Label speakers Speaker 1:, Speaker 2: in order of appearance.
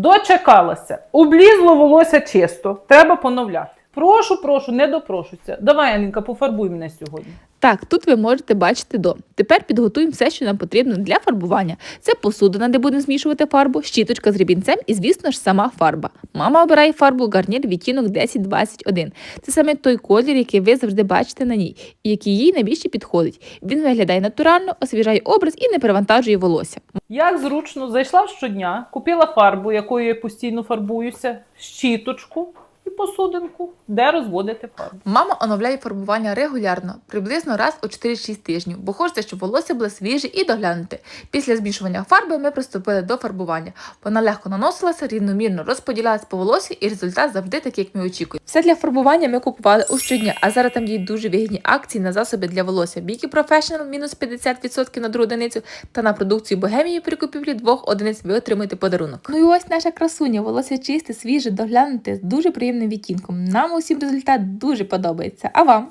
Speaker 1: Дочекалася. Облізло волосся чисто. Треба поновляти. Прошу, прошу, не допрошуйся. Давай, Алінка, пофарбуй мене сьогодні.
Speaker 2: Так, тут ви можете бачити до. Тепер підготуємо все, що нам потрібно для фарбування. Це посудина, де будемо змішувати фарбу, щіточка з рібінцем і, звісно ж, сама фарба. Мама обирає фарбу гарнір відтінок 1021. Це саме той колір, який ви завжди бачите на ній, і який їй найбільше підходить. Він виглядає натурально, освіжає образ і не перевантажує волосся.
Speaker 1: Як зручно, зайшла щодня, купила фарбу, якою я постійно фарбуюся, щіточку і посудинку, де розводити фарбу.
Speaker 2: Мама оновляє фарбування регулярно, приблизно раз у 4-6 тижнів, бо хочеться, щоб волосся було свіже і доглянуте. Після змішування фарби ми приступили до фарбування. Вона легко наносилася, рівномірно розподілялась по волосі, і результат завжди такий, як ми очікуємо. Все для фарбування ми купували у щодня, а зараз там діють дуже вигідні акції на засоби для волосся. Бікі Professional мінус 50% на другу одиницю та на продукцію Богемії при купівлі двох одиниць ви отримаєте подарунок. Ну і ось наша красуня, волосся чисте, свіже, доглянуте, дуже приємним відтінком. Нам усім результат дуже подобається. А вам?